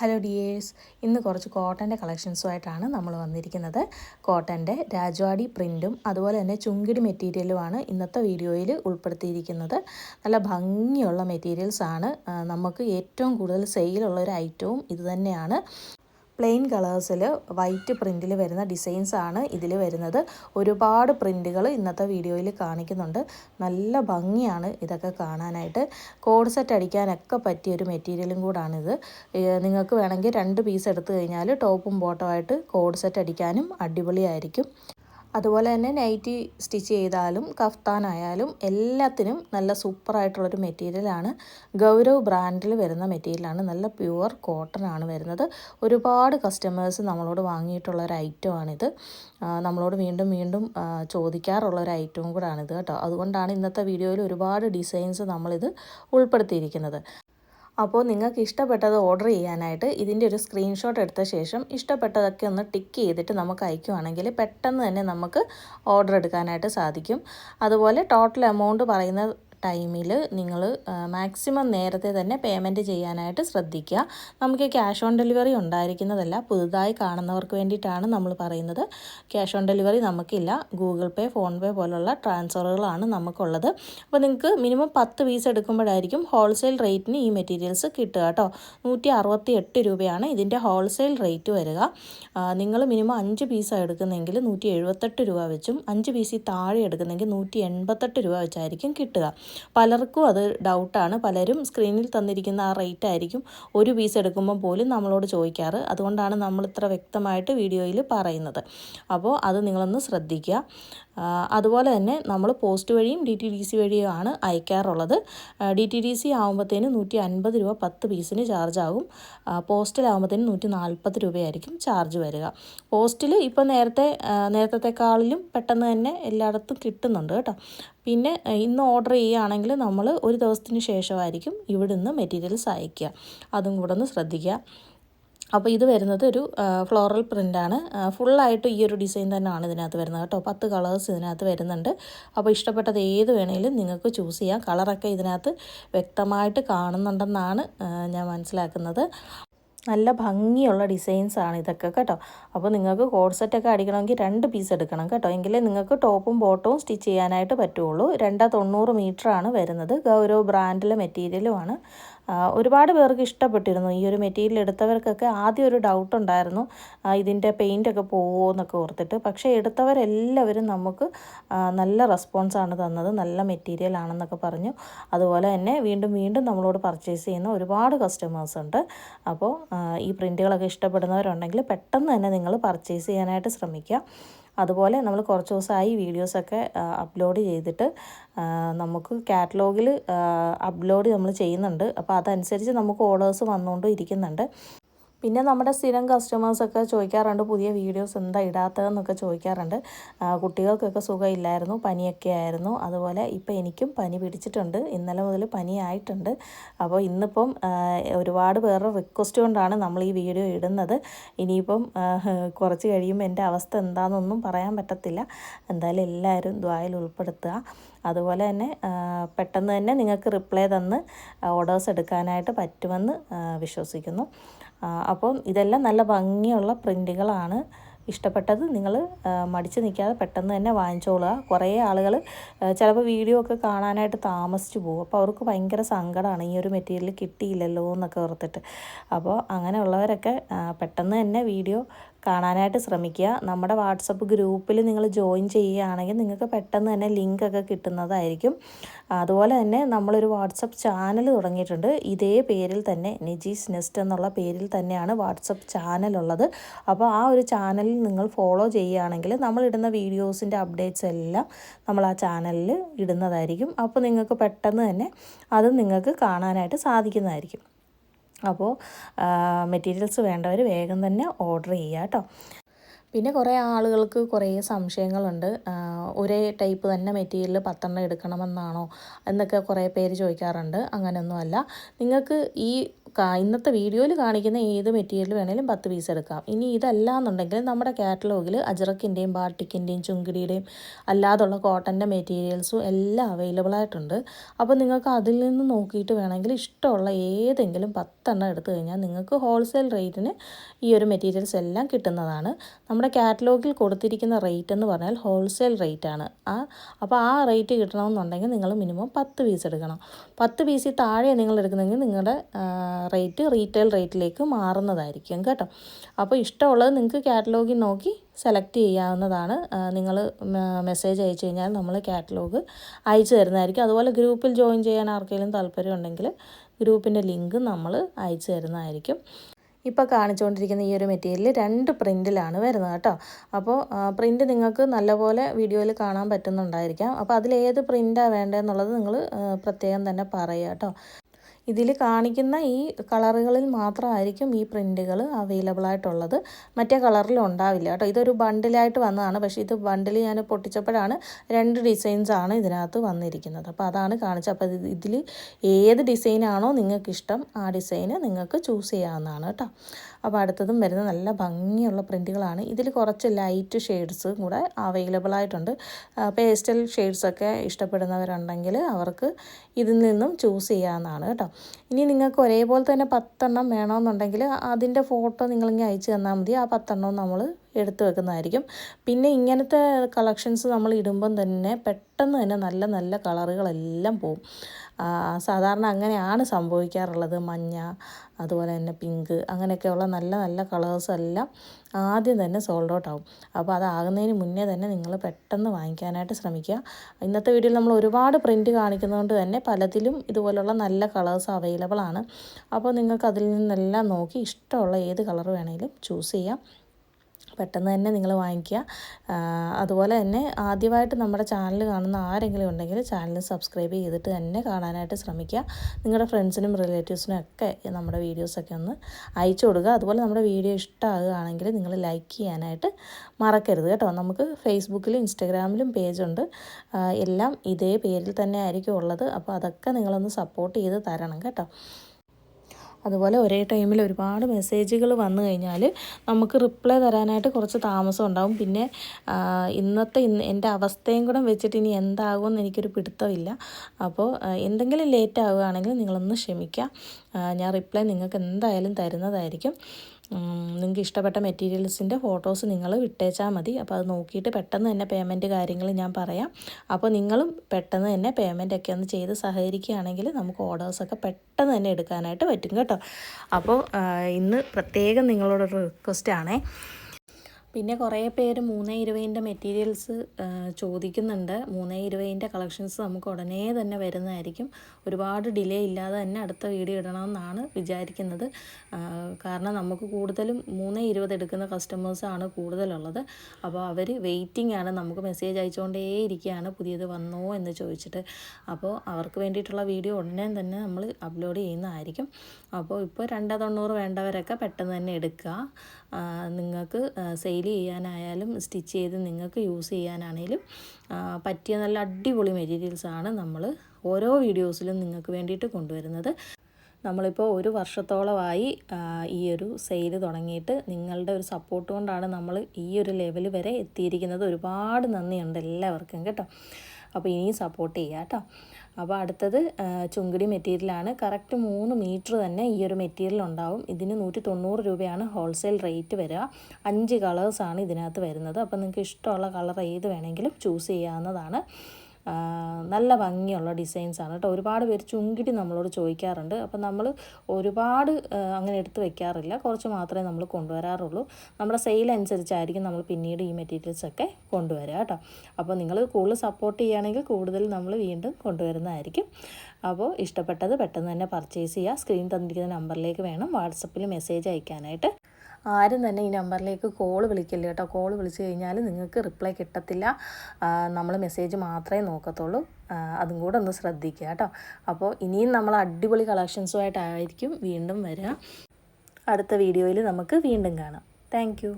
Hello dears. ഇന്ന് കുറച്ച് കോട്ടന്റെ കളക്ഷൻസുമായിട്ടാണ് നമ്മൾ വന്നിരിക്കുന്നത്. കോട്ടന്റെ രാജവാടി പ്രിന്റും അതുപോലെ തന്നെ ചുങ്കിടി മെറ്റീരിയലുമാണ് ഇന്നത്തെ വീഡിയോയിൽ ഉൾപ്പെടുത്തിയിരിക്കുന്നത്. നല്ല ഭംഗിയുള്ള മെറ്റീരിയൽസാണ്. നമുക്ക് ഏറ്റവും കൂടുതൽ സെയിലുള്ള ഒരു ഐറ്റവും ഇത് തന്നെയാണ് പ്ലെയിൻ കളേഴ്സിൽ വൈറ്റ് പ്രിന്റിൽ വരുന്ന ഡിസൈൻസ് ആണ് ഇതിൽ വരുന്നത്. ഒരുപാട് പ്രിന്റുകൾ ഇന്നത്തെ വീഡിയോയിൽ കാണിക്കുന്നുണ്ട്. നല്ല ഭംഗിയാണ് ഇതൊക്കെ കാണാനായിട്ട്. കോഡ് സെറ്റ് അടിക്കാനൊക്കെ പറ്റിയ ഒരു മെറ്റീരിയലും കൂടാണിത്. നിങ്ങൾക്ക് വേണമെങ്കിൽ രണ്ട് പീസ് എടുത്തു കഴിഞ്ഞാൽ ടോപ്പും ബോട്ടമായിട്ട് കോഡ് സെറ്റ് അടിക്കാനും അടിപൊളിയായിരിക്കും. അതുപോലെ തന്നെ നൈറ്റി സ്റ്റിച്ച് ചെയ്താലും കഫ്താനായാലും എല്ലാത്തിനും നല്ല സൂപ്പറായിട്ടുള്ളൊരു മെറ്റീരിയലാണ്. ഗൗരവ് ബ്രാൻഡിൽ വരുന്ന മെറ്റീരിയലാണ്. നല്ല പ്യുവർ കോട്ടൺ ആണ് വരുന്നത്. ഒരുപാട് കസ്റ്റമേഴ്സ് നമ്മളോട് വാങ്ങിയിട്ടുള്ള ഒരു ഐറ്റമാണിത് നമ്മളോട് വീണ്ടും വീണ്ടും ചോദിക്കാറുള്ള ഒരു ഐറ്റവും കൂടാണിത് കേട്ടോ. അതുകൊണ്ടാണ് ഇന്നത്തെ വീഡിയോയിൽ ഒരുപാട് ഡിസൈൻസ് നമ്മളിത് ഉൾപ്പെടുത്തിയിരിക്കുന്നത്. അപ്പോൾ നിങ്ങൾക്ക് ഇഷ്ടപ്പെട്ടത് ഓർഡർ ചെയ്യാനായിട്ട് ഇതിന്റെ ഒരു സ്ക്രീൻഷോട്ട് എടുത്ത ശേഷം ഇഷ്ടപ്പെട്ടതൊക്കെ ഒന്ന് ടിക്ക് ചെയ്തിട്ട് നമുക്ക് അയക്കുവാണെങ്കിൽ പെട്ടെന്ന് തന്നെ നമുക്ക് ഓർഡർ എടുക്കാനായിട്ട് സാധിക്കും. അതുപോലെ ടോട്ടൽ എമൗണ്ട് പറയുന്ന ടൈമിൽ നിങ്ങൾ മാക്സിമം നേരത്തെ തന്നെ പേയ്മെന്റ് ചെയ്യാനായിട്ട് ശ്രദ്ധിക്കുക. നമുക്ക് ക്യാഷ് ഓൺ ഡെലിവറി ഉണ്ടായിരിക്കുന്നതല്ല പുതുതായി കാണുന്നവർക്ക് വേണ്ടിയിട്ടാണ് നമ്മൾ പറയുന്നത്. ക്യാഷ് ഓൺ ഡെലിവറി നമുക്കില്ല. ഗൂഗിൾ പേ ഫോൺ പേ പോലുള്ള ട്രാൻസ്ഫറുകളാണ് നമുക്കുള്ളത്. അപ്പോൾ നിങ്ങൾക്ക് മിനിമം പത്ത് പീസ് എടുക്കുമ്പോഴായിരിക്കും ഹോൾസെയിൽ റേറ്റിന് ഈ മെറ്റീരിയൽസ് കിട്ടുക കേട്ടോ. നൂറ്റി അറുപത്തി എട്ട് രൂപയാണ് ഇതിന്റെ ഹോൾസെയിൽ റേറ്റ് വരിക. നിങ്ങൾ മിനിമം അഞ്ച് പീസ് എടുക്കുന്നെങ്കിൽ നൂറ്റി എഴുപത്തെട്ട് രൂപ വെച്ചും അഞ്ച് പീസിൽ താഴെ എടുക്കുന്നെങ്കിൽ നൂറ്റി എൺപത്തെട്ട് രൂപ വെച്ചായിരിക്കും കിട്ടുക. പലർക്കും അത് ഡൗട്ടാണ് പലരും സ്ക്രീനിൽ തന്നിരിക്കുന്ന ആ റേറ്റ് ആയിരിക്കും ഒരു പീസ് എടുക്കുമ്പോൾ പോലും നമ്മളോട് ചോദിക്കാറ്. അതുകൊണ്ടാണ് നമ്മൾ ഇത്ര വ്യക്തമായിട്ട് വീഡിയോയിൽ പറയുന്നത്. അപ്പോൾ അത് നിങ്ങളൊന്ന് ശ്രദ്ധിക്കുക. അതുപോലെ തന്നെ നമ്മൾ പോസ്റ്റ് വഴിയും ഡി ടി ഡി സി വഴിയുമാണ് അയക്കാറുള്ളത്. ഡി ടി ഡി സി ആകുമ്പോഴത്തേന് നൂറ്റി അൻപത് രൂപ പത്ത് പീസിന് ചാർജ് ആകും. പോസ്റ്റിലാകുമ്പോഴത്തേന് നൂറ്റി നാൽപ്പത് രൂപയായിരിക്കും ചാർജ് വരിക. പോസ്റ്റിൽ ഇപ്പോൾ നേരത്തെ നേരത്തെക്കാളിലും പെട്ടെന്ന് തന്നെ എല്ലായിടത്തും കിട്ടുന്നുണ്ട് കേട്ടോ. പിന്നെ ഇന്ന് ഓർഡർ ചെയ്യുകയാണെങ്കിൽ നമ്മൾ ഒരു ദിവസത്തിന് ശേഷമായിരിക്കും ഇവിടുന്ന് മെറ്റീരിയൽസ് അയക്കുക അതും കൂടെ ഒന്ന് ശ്രദ്ധിക്കുക. അപ്പോൾ ഇത് വരുന്നത് ഒരു ഫ്ലോറൽ പ്രിന്റാണ്. ഫുള്ളായിട്ട് ഈ ഒരു ഡിസൈൻ തന്നെയാണ് ഇതിനകത്ത് വരുന്നത് കേട്ടോ. പത്ത് കളേഴ്സ് ഇതിനകത്ത് വരുന്നുണ്ട്. അപ്പോൾ ഇഷ്ടപ്പെട്ടത് ഏത് വേണമെങ്കിലും നിങ്ങൾക്ക് ചൂസ് ചെയ്യാം. കളറൊക്കെ ഇതിനകത്ത് വ്യക്തമായിട്ട് കാണുന്നുണ്ടെന്നാണ് ഞാൻ മനസ്സിലാക്കുന്നത്. നല്ല ഭംഗിയുള്ള ഡിസൈൻസാണ് ഇതൊക്കെ കേട്ടോ. അപ്പോൾ നിങ്ങൾക്ക് കോഡ് സെറ്റൊക്കെ അടിക്കണമെങ്കിൽ രണ്ട് പീസ് എടുക്കണം കേട്ടോ. എങ്കിലേ നിങ്ങൾക്ക് ടോപ്പും ബോട്ടവും സ്റ്റിച്ച് ചെയ്യാനായിട്ട് പറ്റുള്ളൂ. രണ്ടാ തൊണ്ണൂറ് മീറ്ററാണ് വരുന്നത്. ഗൗരവ് ബ്രാൻഡിലെ മെറ്റീരിയലുമാണ്. ഒരുപാട് പേർക്ക് ഇഷ്ടപ്പെട്ടിരുന്നു. ഈ ഒരു മെറ്റീരിയൽ എടുത്തവർക്കൊക്കെ ആദ്യം ഒരു ഡൗട്ട് ഉണ്ടായിരുന്നു. ഇതിന്റെ പെയിന്റൊക്കെ പോവുമോ എന്നൊക്കെ ഓർത്തിട്ട്. പക്ഷേ എടുത്തവരെല്ലാവരും നമുക്ക് നല്ല റെസ്പോൺസാണ് തന്നത്. നല്ല മെറ്റീരിയൽ ആണെന്നൊക്കെ പറഞ്ഞു. അതുപോലെ തന്നെ വീണ്ടും വീണ്ടും നമ്മളോട് പർച്ചേസ് ചെയ്യുന്ന ഒരുപാട് കസ്റ്റമേഴ്സ് ഉണ്ട്. അപ്പോൾ ഈ പ്രിന്റുകളൊക്കെ ഇഷ്ടപ്പെടുന്നവരുണ്ടെങ്കിൽ പെട്ടെന്ന് തന്നെ നിങ്ങൾ പർച്ചേസ് ചെയ്യാനായിട്ട് ശ്രമിക്കുക. അതുപോലെ നമ്മൾ കുറച്ച് ദിവസമായി വീഡിയോസൊക്കെ അപ്ലോഡ് ചെയ്തിട്ട് നമുക്ക് കാറ്റലോഗിൽ അപ്ലോഡ് നമ്മൾ ചെയ്യുന്നുണ്ട്. അപ്പോൾ അതനുസരിച്ച് നമുക്ക് ഓർഡേഴ്സ് വന്നുകൊണ്ടും ഇരിക്കുന്നുണ്ട്. പിന്നെ നമ്മുടെ സ്ഥിരം കസ്റ്റമേഴ്സൊക്കെ ചോദിക്കാറുണ്ട് പുതിയ വീഡിയോസ് എന്താ ഇടാത്തതെന്നൊക്കെ ചോദിക്കാറുണ്ട്. കുട്ടികൾക്കൊക്കെ സുഖമില്ലായിരുന്നു പനിയൊക്കെ ആയിരുന്നു. അതുപോലെ ഇപ്പോൾ എനിക്കും പനി പിടിച്ചിട്ടുണ്ട്. ഇന്നലെ മുതൽ പനിയായിട്ടുണ്ട്. അപ്പോൾ ഇന്നിപ്പം ഒരുപാട് പേരുടെ റിക്വസ്റ്റ് കൊണ്ടാണ് നമ്മൾ ഈ വീഡിയോ ഇടുന്നത്. ഇനിയിപ്പം കുറച്ച് കഴിയുമ്പോൾ എന്റെ അവസ്ഥ എന്താണെന്നൊന്നും പറയാൻ പറ്റത്തില്ല. എന്തായാലും എല്ലാവരും ദ്വായിൽ ഉൾപ്പെടുത്തുക. അതുപോലെ തന്നെ പെട്ടെന്ന് തന്നെ നിങ്ങൾക്ക് റിപ്ലൈ തന്ന് ഓർഡേഴ്സ് എടുക്കാനായിട്ട് പറ്റുമെന്ന് വിശ്വസിക്കുന്നു. അപ്പം ഇതെല്ലാം നല്ല ഭംഗിയുള്ള പ്രിന്റുകളാണ് ഇഷ്ടപ്പെട്ടത്. നിങ്ങൾ മടിച്ച് നിൽക്കാതെ പെട്ടെന്ന് തന്നെ വാങ്ങിച്ചോളുക. കുറേ ആളുകൾ ചിലപ്പോൾ വീഡിയോ ഒക്കെ കാണാനായിട്ട് താമസിച്ചു പോകും. അപ്പോൾ അവർക്ക് ഭയങ്കര സങ്കടമാണ് ഈ ഒരു മെറ്റീരിയൽ കിട്ടിയില്ലല്ലോ എന്നൊക്കെ ഓർത്തിട്ട്. അപ്പോൾ അങ്ങനെയുള്ളവരൊക്കെ പെട്ടെന്ന് തന്നെ വീഡിയോ കാണാനായിട്ട് ശ്രമിക്കുക. നമ്മുടെ വാട്സപ്പ് ഗ്രൂപ്പിൽ നിങ്ങൾ ജോയിൻ ചെയ്യുകയാണെങ്കിൽ നിങ്ങൾക്ക് പെട്ടെന്ന് തന്നെ ലിങ്കൊക്കെ കിട്ടുന്നതായിരിക്കും. അതുപോലെ തന്നെ നമ്മളൊരു വാട്സപ്പ് ചാനൽ തുടങ്ങിയിട്ടുണ്ട്. ഇതേ പേരിൽ തന്നെ നിജീസ് നെസ്റ്റ് എന്നുള്ള പേരിൽ തന്നെയാണ് വാട്സപ്പ് ചാനലുള്ളത് അപ്പോൾ ആ ഒരു ചാനലിൽ നിങ്ങൾ ഫോളോ ചെയ്യുകയാണെങ്കിൽ നമ്മളിടുന്ന വീഡിയോസിന്റെ അപ്ഡേറ്റ്സ് എല്ലാം നമ്മൾ ആ ചാനലിൽ ഇടുന്നതായിരിക്കും. അപ്പോൾ നിങ്ങൾക്ക് പെട്ടെന്ന് തന്നെ അത് നിങ്ങൾക്ക് കാണാനായിട്ട് സാധിക്കുന്നതായിരിക്കും. അപ്പോൾ മെറ്റീരിയൽസ് വേണ്ടവർ വേഗം തന്നെ ഓർഡർ ചെയ്യുക കേട്ടോ. പിന്നെ കുറേ ആളുകൾക്ക് കുറേ സംശയങ്ങളുണ്ട്. ഒരേ ടൈപ്പ് തന്നെ മെറ്റീരിയൽ പത്തെണ്ണം എടുക്കണമെന്നാണോ എന്നൊക്കെ കുറേ പേര് ചോദിക്കാറുണ്ട്. അങ്ങനെയൊന്നുമല്ല. നിങ്ങൾക്ക് ഈ ഇന്നത്തെ വീഡിയോയിൽ കാണിക്കുന്ന ഏത് മെറ്റീരിയൽ വേണേലും പത്ത് പീസ് എടുക്കാം. ഇനി ഇതല്ല എന്നുണ്ടെങ്കിൽ നമ്മുടെ കാറ്റലോഗിൽ അജറക്കിന്റെയും ബാട്ടിക്കിന്റെയും ചുങ്കിടിയുടെയും അല്ലാതുള്ള കോട്ടന്റെ മെറ്റീരിയൽസും എല്ലാം അവൈലബിൾ ആയിട്ടുണ്ട്. അപ്പോൾ നിങ്ങൾക്ക് അതിൽ നിന്ന് നോക്കിയിട്ട് വേണമെങ്കിൽ ഇഷ്ടമുള്ള ഏതെങ്കിലും പത്തെണ്ണം എടുത്തു കഴിഞ്ഞാൽ നിങ്ങൾക്ക് ഹോൾസെയിൽ റേറ്റിന് ഈ ഒരു മെറ്റീരിയൽസ് എല്ലാം കിട്ടുന്നതാണ്. നമ്മുടെ കാറ്റലോഗിൽ കൊടുത്തിരിക്കുന്ന റേറ്റ് എന്ന് പറഞ്ഞാൽ ഹോൾസെയിൽ റേറ്റാണ്. ആ അപ്പോൾ ആ റേറ്റ് കിട്ടണമെന്നുണ്ടെങ്കിൽ നിങ്ങൾ മിനിമം പത്ത് പീസ് എടുക്കണം. പത്ത് പീസിൽ താഴെ നിങ്ങൾ എടുക്കുന്നെങ്കിൽ നിങ്ങളുടെ റേറ്റ് റീറ്റെയിൽ റേറ്റിലേക്ക് മാറുന്നതായിരിക്കും കേട്ടോ. അപ്പോൾ ഇഷ്ടമുള്ളത് നിങ്ങൾക്ക് കാറ്റലോഗിൽ നോക്കി സെലക്ട് ചെയ്യാവുന്നതാണ്. നിങ്ങൾ മെസ്സേജ് അയച്ചു കഴിഞ്ഞാൽ നമ്മൾ കാറ്റലോഗ് അയച്ചു തരുന്നതായിരിക്കും. അതുപോലെ ഗ്രൂപ്പിൽ ജോയിൻ ചെയ്യാൻ ആർക്കെങ്കിലും താല്പര്യം ഉണ്ടെങ്കിൽ ഗ്രൂപ്പിന്റെ ലിങ്ക് നമ്മൾ അയച്ചു തരുന്നതായിരിക്കും. ഇപ്പോൾ കാണിച്ചുകൊണ്ടിരിക്കുന്ന ഈ ഒരു മെറ്റീരിയൽ രണ്ട് പ്രിന്റിലാണ് വരുന്നത് കേട്ടോ. അപ്പോൾ പ്രിന്റ് നിങ്ങൾക്ക് നല്ലപോലെ വീഡിയോയിൽ കാണാൻ പറ്റുന്നുണ്ടായിരിക്കാം. അപ്പോൾ അതിലേത് പ്രിന്റാണ് വേണ്ടതെന്നുള്ളത് നിങ്ങൾ പ്രത്യേകം തന്നെ പറയുക കേട്ടോ. ഇതിൽ കാണിക്കുന്ന ഈ കളറുകളിൽ മാത്രമായിരിക്കും ഈ പ്രിന്റുകൾ അവൈലബിൾ ആയിട്ടുള്ളത്. മറ്റേ കളറിൽ ഉണ്ടാവില്ല കേട്ടോ. ഇതൊരു ബണ്ടിലായിട്ട് വന്നതാണ്. പക്ഷേ ഇത് ബണ്ടിൽ ഞാൻ പൊട്ടിച്ചപ്പോഴാണ് രണ്ട് ഡിസൈൻസാണ് ഇതിനകത്ത് വന്നിരിക്കുന്നത്. അപ്പോൾ അതാണ് കാണിച്ചത്. അപ്പോൾ ഇതിൽ ഏത് ഡിസൈനാണോ നിങ്ങൾക്ക് ഇഷ്ടം ആ ഡിസൈന് നിങ്ങൾക്ക് ചൂസ് ചെയ്യാവുന്നതാണ് കേട്ടോ. അപ്പോൾ അടുത്തതും വരുന്ന നല്ല ഭംഗിയുള്ള പ്രിന്റുകളാണ്. ഇതിൽ കുറച്ച് ലൈറ്റ് ഷെയ്ഡ്സ് കൂടെ അവൈലബിൾ ആയിട്ടുണ്ട്. പേസ്റ്റൽ ഷെയ്ഡ്സൊക്കെ ഇഷ്ടപ്പെടുന്നവരുണ്ടെങ്കിൽ അവർക്ക് ഇതിൽ നിന്നും ചൂസ് ചെയ്യാവുന്നതാണ് കേട്ടോ. ഇനി നിങ്ങൾക്ക് ഒരേപോലെ തന്നെ പത്തെണ്ണം വേണമെന്നുണ്ടെങ്കിൽ അതിന്റെ ഫോട്ടോ നിങ്ങളിങ്ങനെ അയച്ചു തന്നാൽ മതി. ആ പത്തെണ്ണവും നമ്മൾ എടുത്തു വെക്കുന്നതായിരിക്കും. പിന്നെ ഇങ്ങനത്തെ കളക്ഷൻസ് നമ്മൾ ഇടുമ്പം തന്നെ പെട്ടെന്ന് തന്നെ നല്ല നല്ല കളറുകളെല്ലാം പോവും. സാധാരണ അങ്ങനെയാണ് സംഭവിക്കാറുള്ളത്. മഞ്ഞ അതുപോലെ തന്നെ പിങ്ക് അങ്ങനെയൊക്കെയുള്ള നല്ല നല്ല കളേഴ്സ് എല്ലാം ആദ്യം തന്നെ സോൾഡ് ഔട്ട് ആവും. അപ്പോൾ അതാകുന്നതിന് മുന്നേ തന്നെ നിങ്ങൾ പെട്ടെന്ന് വാങ്ങിക്കാനായിട്ട് ശ്രമിക്കുക. ഇന്നത്തെ വീഡിയോയിൽ നമ്മൾ ഒരുപാട് പ്രിന്റ് കാണിക്കുന്നതുകൊണ്ട് തന്നെ പലതിലും ഇതുപോലുള്ള നല്ല കളേഴ്സ് അവൈലബിൾ ആണ്. അപ്പോൾ നിങ്ങൾക്ക് അതിൽ നിന്നെല്ലാം നോക്കി ഇഷ്ടമുള്ള ഏത് കളർ വേണമെങ്കിലും ചൂസ് ചെയ്യാം. പെട്ടെന്ന് തന്നെ നിങ്ങൾ വാങ്ങിക്കുക. അതുപോലെ തന്നെ ആദ്യമായിട്ട് നമ്മുടെ ചാനൽ കാണുന്ന ആരെങ്കിലും ഉണ്ടെങ്കിൽ ചാനൽ സബ്സ്ക്രൈബ് ചെയ്തിട്ട് തന്നെ കാണാനായിട്ട് ശ്രമിക്കുക. നിങ്ങളുടെ ഫ്രണ്ട്സിനും റിലേറ്റീവ്സിനും ഒക്കെ നമ്മുടെ വീഡിയോസൊക്കെ ഒന്ന് അയച്ചു കൊടുക്കുക. അതുപോലെ നമ്മുടെ വീഡിയോ ഇഷ്ടമാകുകയാണെങ്കിൽ നിങ്ങൾ ലൈക്ക് ചെയ്യാനായിട്ട് മറക്കരുത് കേട്ടോ. നമുക്ക് ഫേസ്ബുക്കിലും ഇൻസ്റ്റഗ്രാമിലും പേജുണ്ട്. എല്ലാം ഇതേ പേരിൽ തന്നെ ആയിരിക്കും ഉള്ളത്. അപ്പോൾ അതൊക്കെ നിങ്ങളൊന്ന് സപ്പോർട്ട് ചെയ്ത് തരണം കേട്ടോ. അതുപോലെ ഒരേ ടൈമിൽ ഒരുപാട് മെസ്സേജുകൾ വന്നു കഴിഞ്ഞാൽ നമുക്ക് റിപ്ലൈ തരാനായിട്ട് കുറച്ച് താമസം ഉണ്ടാവും. പിന്നെ ഇന്നത്തെ ഇന്ന് എന്റെ അവസ്ഥയും കൂടെ വെച്ചിട്ട് ഇനി എന്താകുമെന്ന് എനിക്കൊരു പിടുത്തമില്ല. അപ്പോൾ എന്തെങ്കിലും ലേറ്റ് ആവുകയാണെങ്കിൽ നിങ്ങളൊന്ന് ക്ഷമിക്കുക. ഞാൻ റിപ്ലൈ നിങ്ങൾക്ക് എന്തായാലും തരുന്നതായിരിക്കും. നിങ്ങൾക്ക് ഇഷ്ടപ്പെട്ട മെറ്റീരിയൽസിന്റെ ഫോട്ടോസ് നിങ്ങൾ വിട്ടേച്ചാൽ മതി. അപ്പോൾ അത് നോക്കിയിട്ട് പെട്ടെന്ന് തന്നെ പേയ്മെന്റ് കാര്യങ്ങൾ ഞാൻ പറയാം. അപ്പോൾ നിങ്ങളും പെട്ടെന്ന് തന്നെ പേയ്മെന്റ് ഒക്കെ ഒന്ന് ചെയ്ത് സഹകരിക്കുകയാണെങ്കിൽ നമുക്ക് ഓർഡേഴ്സൊക്കെ പെട്ടെന്ന് തന്നെ എടുക്കാനായിട്ട് പറ്റും കേട്ടോ. അപ്പോൾ ഇന്ന് പ്രത്യേകം നിങ്ങളോടൊരു റിക്വസ്റ്റ് ആണേ. പിന്നെ കുറേ പേര് മൂന്നേ ഇരുപതിന്റെ മെറ്റീരിയൽസ് ചോദിക്കുന്നുണ്ട്. മൂന്നേ ഇരുപതിന്റെ കളക്ഷൻസ് നമുക്ക് ഉടനെ തന്നെ വരുന്നതായിരിക്കും. ഒരുപാട് ഡിലേ ഇല്ലാതെ തന്നെ അടുത്ത വീഡിയോ ഇടണമെന്നാണ് വിചാരിക്കുന്നത്. കാരണം നമുക്ക് കൂടുതലും മൂന്നേ ഇരുപത് എടുക്കുന്ന കസ്റ്റമേഴ്സാണ് കൂടുതലുള്ളത്. അപ്പോൾ അവർ വെയിറ്റിംഗ് ആണ്. നമുക്ക് മെസ്സേജ് അയച്ചുകൊണ്ടേ ഇരിക്കുകയാണ്. പുതിയത് വന്നോ എന്ന് ചോദിച്ചിട്ട്. അപ്പോൾ അവർക്ക് വേണ്ടിയിട്ടുള്ള വീഡിയോ ഉടനെ തന്നെ നമ്മൾ അപ്ലോഡ് ചെയ്യുന്നതായിരിക്കും. അപ്പോൾ ഇപ്പോൾ രണ്ട് തൊണ്ണൂറ് വേണ്ടവരൊക്കെ പെട്ടെന്ന് തന്നെ എടുക്കുക. നിങ്ങൾക്ക് സെയിൽ ചെയ്യാനായാലും സ്റ്റിച്ച് ചെയ്ത് നിങ്ങൾക്ക് യൂസ് ചെയ്യാനാണെങ്കിലും പറ്റിയ നല്ല അടിപൊളി മെറ്റീരിയൽസാണ് നമ്മൾ ഓരോ വീഡിയോസിലും നിങ്ങൾക്ക് വേണ്ടിയിട്ട് കൊണ്ടുവരുന്നത്. നമ്മളിപ്പോൾ ഒരു വർഷത്തോളമായി ഈ ഒരു സെയിൽ തുടങ്ങിയിട്ട് നിങ്ങളുടെ ഒരു സപ്പോർട്ട് കൊണ്ടാണ് നമ്മൾ ഈ ഒരു ലെവൽ വരെ എത്തിയിരിക്കുന്നത്. ഒരുപാട് നന്ദിയുണ്ട് എല്ലാവർക്കും കേട്ടോ. അപ്പോൾ ഇനിയും സപ്പോർട്ട് ചെയ്യുക കേട്ടോ. അപ്പോൾ അടുത്തത് ചുങ്കിടി മെറ്റീരിയലാണ്. കറക്റ്റ് മൂന്ന് മീറ്റർ തന്നെ ഈ ഒരു മെറ്റീരിയൽ ഉണ്ടാവും. ഇതിന് നൂറ്റി തൊണ്ണൂറ് രൂപയാണ് ഹോൾസെയിൽ റേറ്റ് വരിക. അഞ്ച് കളേഴ്സാണ് ഇതിനകത്ത് വരുന്നത്. അപ്പോൾ നിങ്ങൾക്ക് ഇഷ്ടമുള്ള കളർ ഏത് വേണമെങ്കിലും ചൂസ് ചെയ്യാവുന്നതാണ്. നല്ല ഭംഗിയുള്ള ഡിസൈൻസാണ് കേട്ടോ. ഒരുപാട് പേര് ചുങ്കിടി നമ്മളോട് ചോദിക്കാറുണ്ട്. അപ്പം നമ്മൾ ഒരുപാട് അങ്ങനെ എടുത്ത് വെക്കാറില്ല. കുറച്ച് മാത്രമേ നമ്മൾ കൊണ്ടുവരാറുള്ളൂ. നമ്മുടെ സെയിൽ അനുസരിച്ചായിരിക്കും നമ്മൾ പിന്നീട് ഈ മെറ്റീരിയൽസ് ഒക്കെ കൊണ്ടുവരിക കേട്ടോ. അപ്പോൾ നിങ്ങൾ കൂടുതൽ സപ്പോർട്ട് ചെയ്യുകയാണെങ്കിൽ കൂടുതൽ നമ്മൾ വീണ്ടും കൊണ്ടുവരുന്നതായിരിക്കും. അപ്പോൾ ഇഷ്ടപ്പെട്ടത് പെട്ടെന്ന് തന്നെ പർച്ചേസ് ചെയ്യുക. സ്ക്രീൻ തന്നിരിക്കുന്ന നമ്പറിലേക്ക് വേണം. വാട്സപ്പിൽ മെസ്സേജ് അയക്കാനായിട്ട്. ആരും തന്നെ ഈ നമ്പറിലേക്ക് കോൾ വിളിക്കില്ല കേട്ടോ. കോൾ വിളിച്ചു കഴിഞ്ഞാൽ നിങ്ങൾക്ക് റിപ്ലൈ കിട്ടത്തില്ല. നമ്മൾ മെസ്സേജ് മാത്രമേ നോക്കത്തുള്ളൂ. അതും കൂടെ ഒന്ന് ശ്രദ്ധിക്കുക കേട്ടോ. അപ്പോൾ ഇനിയും നമ്മൾ അടിപൊളി കളക്ഷൻസുമായിട്ടായിരിക്കും വീണ്ടും വരിക അടുത്ത വീഡിയോയിൽ നമുക്ക് വീണ്ടും കാണാം. താങ്ക്